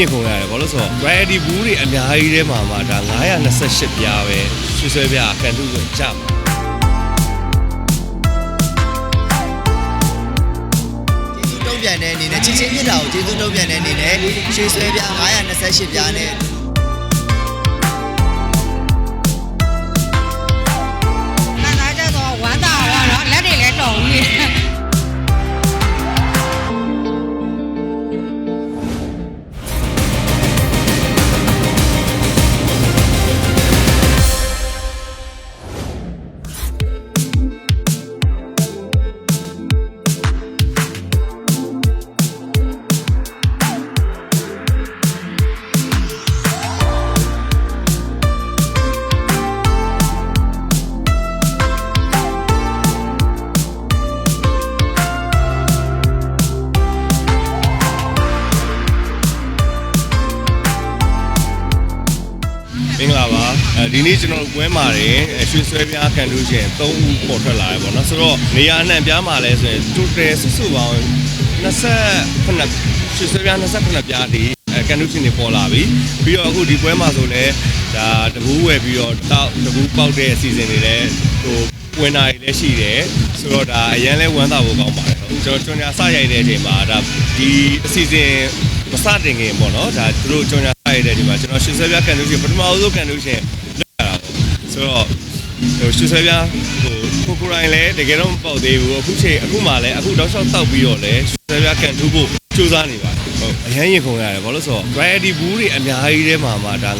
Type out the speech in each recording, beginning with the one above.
ရင်ခုန်ရတယ်ဘာလို့လဲဆိုတော့ variety ဘူးတွေအများကြီးထဲမှာမှာဒါ928ပြားပဲရွှေဆွဲပြားကန်ထုကိုကြမှာကျေးဇူးတုံးပြန်တဲ့အနေနဲ့ချစ်ချင်းမြတ်တာကိုကျေးဇူးတုံးပြန်တဲ့အနေနဲ့ရွှေဆွဲပြား928ပြားနဲ့ ဒီနေ့ကျွန်တော်တို့ပွဲမှာတယ်ရွှေဆွဲပြားကန်ထုရှင်3ဦးပေါ်ထွက်လာတယ်ပေါ့နော်ဆိုတော့နေရာအနှံ့ပြားမှာလဲဆိုရင် total စုစုပေါင်း29ရွှေဆွဲပြား29ပြားဒီအဲကန်ထုရှင်တွေပေါ်လာပြီပြီးတော့အခုဒီပွဲမှာဆိုလဲဒါတဘူးဝယ်ပြီးတော့တောက်တဘူးပေါက်တဲ့အစီအစဉ်တွေလည်းဟိုဝင်တာတွေလည်းရှိတယ်ဆိုတော့ဒါအရင်လဲဝမ်းသာဖို့ကောင်းပါတယ်ဟုတ်ကျွန်တော်ကျွန်တော်စရိုက်တဲ့အချိန်မှာဒါဒီအစီအစဉ်မစတင်ခင်ပေါ့နော်ဒါသူတို့ကျွန်တော်စရိုက်တဲ့အချိန်မှာကျွန်တော်ရွှေဆွဲပြားကန်ထုရှင်ပထမအဆုံးကန်ထုရှင်လောက်ရတာပေါ့ ဆိုတော့ဟိုရွှေဆွဲပြားဟိုကိုကိုရိုင်းလည်းတကယ်တော့မပေါက်သေးဘူးအခုချိန်အခုမှလည်းအခုတောက်လျှောက်တောက်ပြီးတော့လည်းရွှေဆွဲပြားကန်ထုဖို့စူးစမ်းနေပါတယ်ဟုတ်အရင်ရင်ခုန်ရတယ်ဘာလို့လဲဆိုတော့ variety ဘူးတွေအများကြီးထဲမှာမှာဒါ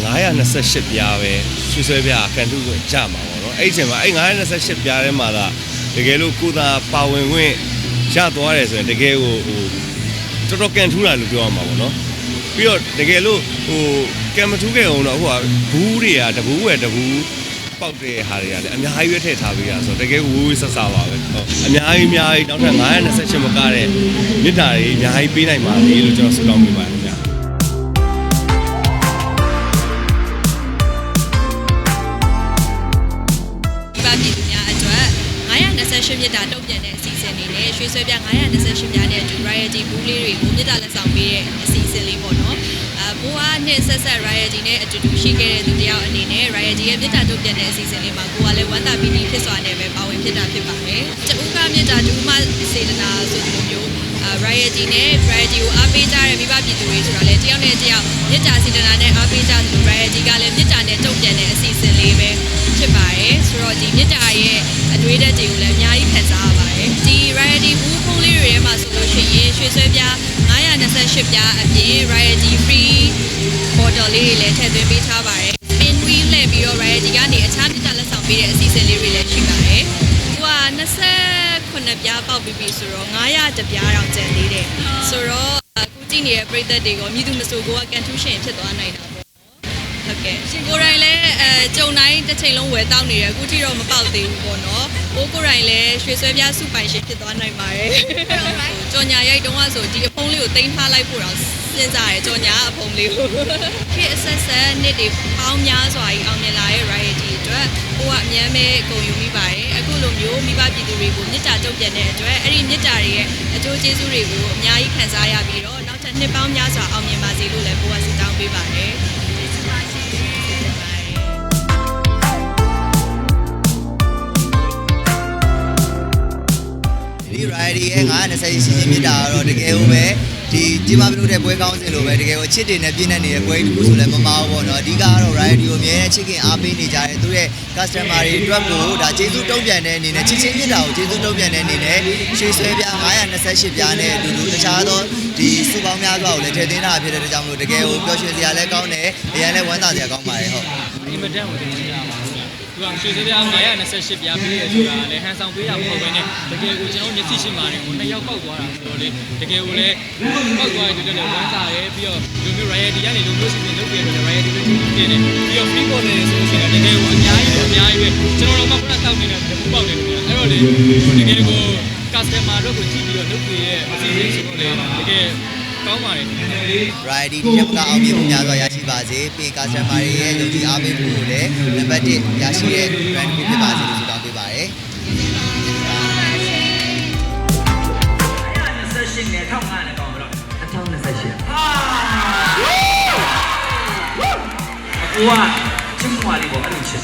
928ပြားပဲရွှေဆွဲပြားကန်ထုကိုကြမှာပေါ့နော်အဲ့ဒီချိန်မှာအဲ့928ပြားထဲမှာသာတကယ်လို့ကိုသာပါဝင်ခွင့်ရသွားတယ်ဆိုရင်တကယ်ကိုဟိုတော်တော်ကန်ထူးတာလို့ပြောရမှာပေါ့နော်ပြီးတော့တကယ်လို့ဟိုကံမထူးခဲ့အောင်တော့ဟိုကဘူးတွေကတဘူးဝယ်တဘူး ပေါက်တဲ့ဟာတွေကလည်းအများကြီးပဲထည့်ထားပေးတာဆိုတော့တကယ်ဝူးဝေးဆက်စားပါပဲဟုတ်အများကြီးအများကြီးနောက်ထပ်928မကတဲ့မြစ်တာတွေအများကြီးပေးနိုင်ပါလေလို့ကျွန်တော်ဆုတောင်းပေးပါတယ်ခင်ဗျာဒီပါပြည်သူများအတွက်928မြစ်တာတုံ့ပြန်တဲ့အစီအစဉ်လေးနဲ့ ရွှေဆွဲပြ928ပြားနဲ့အတူ royalty ဘူးလေးတွေကိုမြစ်တာလက်ဆောင်ပေးတဲ့အစီအစဉ်လေးပေါ့နော်အဲဘိုးကနှစ်ဆက်ဆက် royalty နဲ့အတူတူရှိခဲ့တဲ့သူတယောက်အနေနဲ့ royalty ရဲ့မြစ်တာတုံ့ပြန်တဲ့အစီအစဉ်လေးမှာကိုကလည်းဝမ်းသာပီတိဖြစ်စွာနဲ့ပဲပါဝင်ဖြစ်တာဖြစ်ပါတယ်။တူကမြစ်တာဒူးမစေတနာဆိုတဲ့လိုမျိုးအာ royalty နဲ့ royalty ကိုအားပေးကြတဲ့မိဘပြည်သူတွေဆိုတာလေတယောက်နဲ့တယောက်မြစ်တာစေတနာနဲ့အားပေးကြသလို royalty ကလည်းမြစ်တာနဲ့တုံ့ပြန်တဲ့အစီအစဉ်လေးပဲဖြစ်ပါတယ်ဆိုတော့ဒီမြစ်တာရဲ့အတွေ့အကြုံတွေကိုလည်းအများကြီးခံစားရပါတယ်ဒီ royalty ဘူးဖုန်းလေးတွေထဲမှာဆိုလို့ရှိရင်ရွှေဆွဲပြား928ပြားအပြင် royalty free bottle လေးတွေလည်းထည့်သွင်းပေးထားပါတယ် spin wheel လှည့်ပြီးတော့ royalty ကနေအခြားမြစ်တာလက်ဆောင်ပေးတဲ့အစီအစဉ်လေးတွေလည်းရှိပါတယ်သူက29ပြားပေါက်ပြီးပြီဆိုတော့900တပြားတော့ကျန်သေးတယ်ဆိုတော့အခုကြည့်နေတဲ့ပရိသတ်တွေကမြည်သူမဆိုကိုကကန်ထူးရှင်ဖြစ်သွားနိုင်တာပေါ့ ဟုတ်ကဲ့ရှင်ကိုယ်တိုင်လည်းအဲကြုံတိုင်းတစ်ချိန်လုံးဝယ်တောက်နေတယ်အခုထိတော့မပေါက်သေးဘူးပေါ့နော်။ကိုကိုယ်တိုင်လည်းရွှေဆွဲပြားစုပိုင်ရှင်ဖြစ်သွားနိုင်ပါတယ်။ကြော်ညာရိုက်တုံးကဆိုဒီအဖုံးလေးကိုတင်ထားလိုက်ဖို့တော့စဉ်းစားရဲကြော်ညာအဖုံးလေးကိုခေတ်အဆက်ဆက်နှစ်တွေပေါင်းများစွာကြီးအောင်မြင်လာတဲ့ variety အတွက်ကိုကအမြဲပဲဂုဏ်ယူမိပါတယ်။အခုလိုမျိုးမိဘပြည်သူတွေကိုမြစ်တာတုံ့ပြန်တဲ့အတွက်အဲ့ဒီမြစ်တာတွေရဲ့အကျိုးကျေးဇူးတွေကိုအများကြီးခံစားရပြီးတော့နောက်ထပ်နှစ်ပေါင်းများစွာအောင်မြင်ပါစေလို့လည်းကိုကဆုတောင်းပေးပါတယ်။ ဒီ variety ရဲ့928ရှိချင်းမြတ်တာကတော့တကယ်ကိုပဲဒီကြီးမားပြလို့တဲ့ပွဲကောင်းစင်လို့ပဲတကယ်ကိုချစ်တင်နဲ့ပြည့်နေနေတဲ့ပွဲတစ်ခုဆိုလည်းမမားဘူးပေါ့နော်အဓိကကတော့ variety ကိုအမြဲတမ်းချစ်ခင်အားပေးနေကြတယ်သူရဲ့ customer တွေအတွက်ကိုဒါကျေးဇူးတုံးပြန်တဲ့အနေနဲ့ချစ်ချင်းမြတ်တာကိုကျေးဇူးတုံးပြန်တဲ့အနေနဲ့ရွှေဆွဲပြား928ပြားနဲ့အတူတူတခြားသောဒီစုပေါင်းများစွာကိုလည်းထည့်သွင်းထားဖြစ်တဲ့အတွက်ကြောင့်မလို့တကယ်ကိုပျော်ရွှင်စရာလည်းကောင်းတယ်အရင်လည်းဝမ်းသာစရာကောင်းပါ တယ်ဟုတ်အင်မတန်ကိုတင်ပြရပါဘူး။သူကရွှေစပြား928ပြားပေးရဆိုတာလည်းဟန်ဆောင်ပေးတာမဟုတ်ဘဲနဲ့တကယ်ကိုကျွန်တော်မျက်စိရှိမှနေကိုနှစ်ယောက်ပောက်သွားတာဆိုတော့လေတကယ်ကိုလည်းပောက်သွားတဲ့အတွက်လည်းဝမ်းသာရဲပြီးတော့ဒီလိုမျိုး royalty ကနေလိုမျိုးစီစဉ်လုပ်ပြရတယ် royalty ပဲသူပြင်တယ်ပြီးတော့ free bottle ဆိုလို့ရှိရင်တကယ်ကိုအများကြီးအများကြီးပဲကျွန်တော်တို့ကခုနတောက်နေတဲ့ဘူပေါက်နေတယ်အဲ့တော့လေတကယ်ကို customer တို့ကိုကြည့်ပြီးတော့လုပ်ပြရဲ့အစီအစဉ်ဆိုတော့လေတကယ် ကောင်းပါတယ်ဒီနေ့လေး variety ဒီကအောင်မြင်မှုများစွာရရှိပါစေပေကာစတမာတွေရဲ့ယုံကြည်အားပေးမှုကိုလည်းနံပါတ်1ရရှိတဲ့ brand ကိုဖြစ်ပါစေလို့ဆုတောင်းပေးပါရစေ2028နဲ့1500နဲ့ပေါင်းပြီးတော့2028ဟာဝူးဝူးအကူကချင်းမွာလေးပေါ့အဲ့လိုချစ်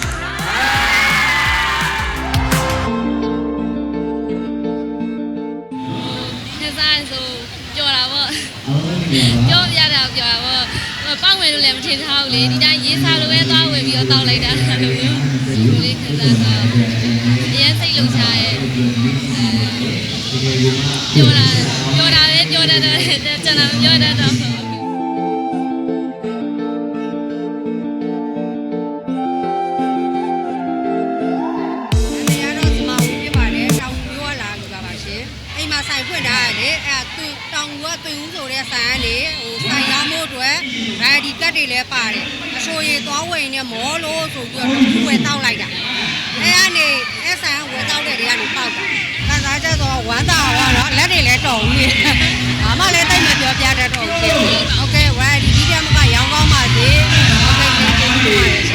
ကြောပြတာပြောတာပေါ့ပောက်ဝင်လို့လည်းမထင်ထားဘူးလေဒီတိုင်းရေးစားလို့ပဲသွားဝင်ပြီးတော့တောက်လိုက်တာလို့မျိုးဒီလေးခန်းစားတော့အရင်စိတ်လုံချရဲ့ပြောတာပြောတာပဲပြောတတ်တယ်ကျွန်တော်ပြောတတ်တော့ ဒီကတ်တွေလည်းပါတယ်အရှိုရီသွားဝင်နေမောလို့ဆိုပြီးတော့ဝယ်တောက်လိုက်တာအဲကနေအဲဆန်ဝယ်တောက်တဲ့တွေကနေပေါက်တာခံစားချက်တော့ဝမ်းသာတော့နော်လက်တွေလည်းတော်ဦးနေဘာမှလည်းတိတ်မပြောပြတတ်တော့ဘူးဟုတ်ကဲ့ဝါဒီဒီတမကရောင်းကောင်းပါစေဟုတ်ကဲ့ကျေးဇူးပါ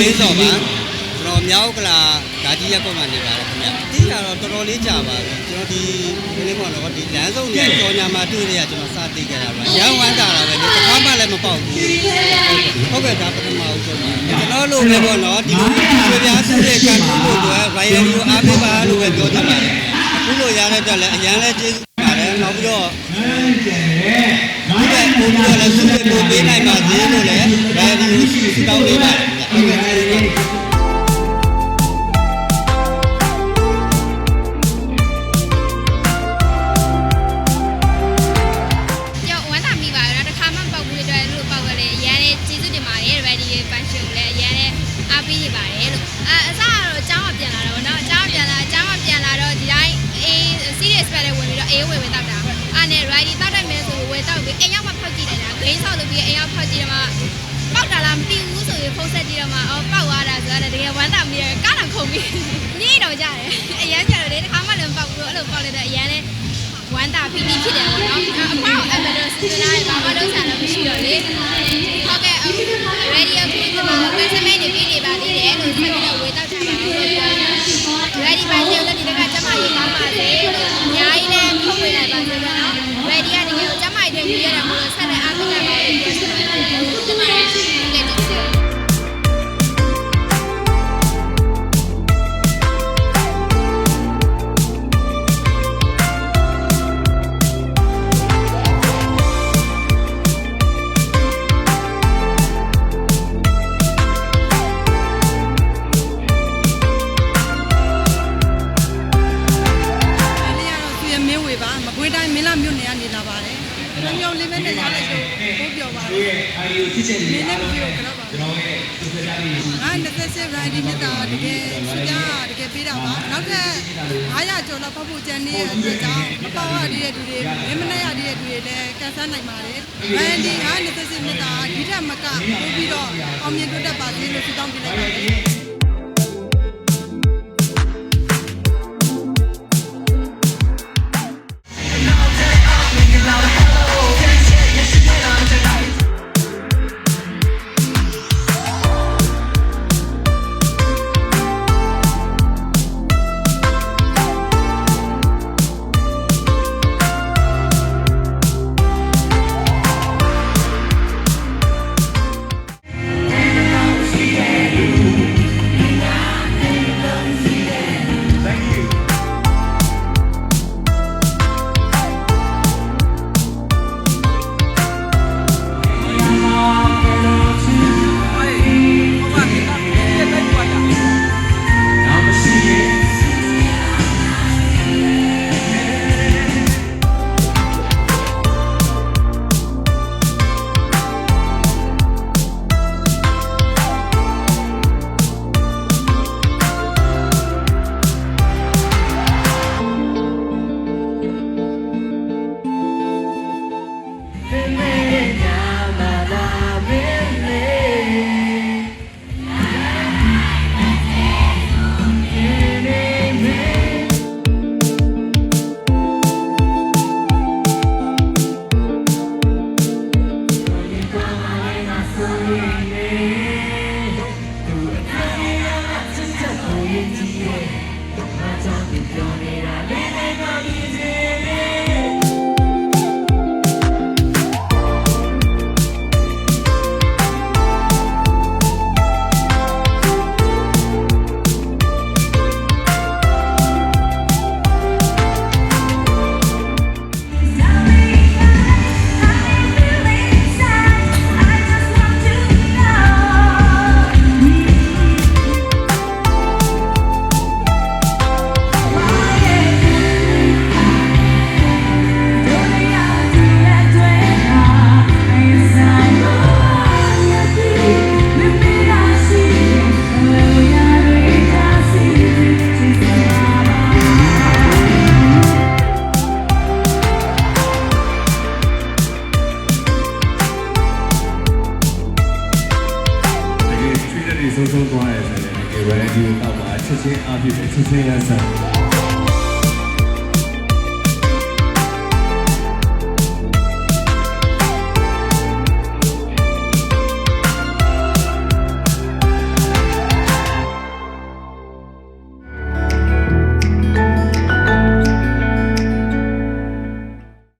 မင်းစောပါကျွန်တော်မြောက်ကလာဓာကြီးရက်ကွက်မှာနေပါတယ်ခင်ဗျဒီကတော့တော်တော်လေးကြာပါပြီကျွန်တော်ဒီဒီလေးပေါ့နော်ဒီလမ်းဆုံးနဲ့ကြော်ညာမှာတွေ့ရကျွန်တော်စသိကြတာပါရန်ဝမ်းတာတာပဲဒီတစ်ခါမှလည်းမပေါက်ဘူးဟုတ်ကဲ့ဒါပထမဦးဆုံးပါကျွန်တော်လိုပဲပေါ့နော်ဒီလိုဆွေပြားစစ်တဲ့ကန်ဖို့အတွက် viral ကိုအားပေးပါလို့ပဲပြောချင်ပါတယ်အခုလိုရတဲ့အတွက်လည်းအရန်လည်းကျေးဇူးပါတယ်နောက်ပြီးတော့ဒီကပုံပြလည်းဆွေးပို့ပေးနိုင်ပါသေးလို့လည်းဒါဒီကိုစတောင်းပေးပါတယ် ရှင်ကိုလည်းအရင်လည်းအားပေးနေပါတယ်လို့အဲအစကတော့အเจ้าကပြန်လာတော့เนาะအเจ้าပြန်လာအเจ้าကပြန်လာတော့ဒီတိုင်းအေး serious ပဲလေဝင်ပြီးတော့အေးဝင်ဝင်တောက်တာအားနဲ့ ready တောက်တိုက်မယ်ဆိုဝင်တောက်ပြီးအိမ်ရောက်မှဖောက်ကြည့်တယ်လား green ဆောက်လို့ပြီးအိမ်ရောက်ဖောက်ကြည့်တယ်မှာပေါက်တာလားမသိဘူးဆိုရင်ဖုန်းဆက်ကြည့်တော့မှအော်ပေါက်သွားတာဆိုတော့တကယ်ဝမ်းသာမိတယ်ကားတော့ခုံပြီးညိတော့ကြတယ်အရင်ကျတော့လေတခါမှလည်းမပေါက်ဘူးအဲ့လိုပေါက်လိုက်တော့အရင်လည်း ဝမ်းတာပီတိဖြစ်တယ်ပေါ့နော်အဖေအမလို့စဉ်းစားရဘာမှလုပ်စားလို့မရှိတော့လေ ဟုတ်ကဲ့ ready အခုဒီမှာပဲစမဲနေပြီးနေပါသေးတယ်လို့ဆက်ပြီးတော့ဝေတောက်ချပါလို့ပြောတယ် ready ပါရှင်လက်ဒီတကကျမရေးပါပါစေလို့အများကြီးလည်းထုတ်ပေးလိုက်ပါစေပါနော် ready ကတကယ်ကိုကျမရေးတဲ့ကြီးရတယ်မလို့ဆက် ကျွန်တော်လေးမဲနဲ့ရလိုက်တော့ဘိုးပြောပါတယ်။အာယူဖြစ်ချက်တွေနဲ့ပြောကြတော့ပါကျွန်တော်ရဲ့သူစကားလေးဟာ28 variety မြတ်တာတကယ်စကားတကယ်ပေးတာပါ။နောက်ထပ်900ကျော်လောက်ဖောက်ဖို့ကြံနေရဲ့အတွက်ကြောင့်မပေါ့ရတဲ့လူတွေမင်းမနဲ့ရတဲ့လူတွေလည်းကန်ဆန်းနိုင်ပါတယ်။ variety ဟာ28မြတ်တာဒီထက်မကပို့ပြီးတော့အောင်မြင်တိုးတက်ပါစေလို့ဆုတောင်းပေးလိုက်ပါတယ်။ ကယ် ready ကိုတော့ပါချက်ချင်းအားဖြင့်ချက်ချင်းလက်ဆက်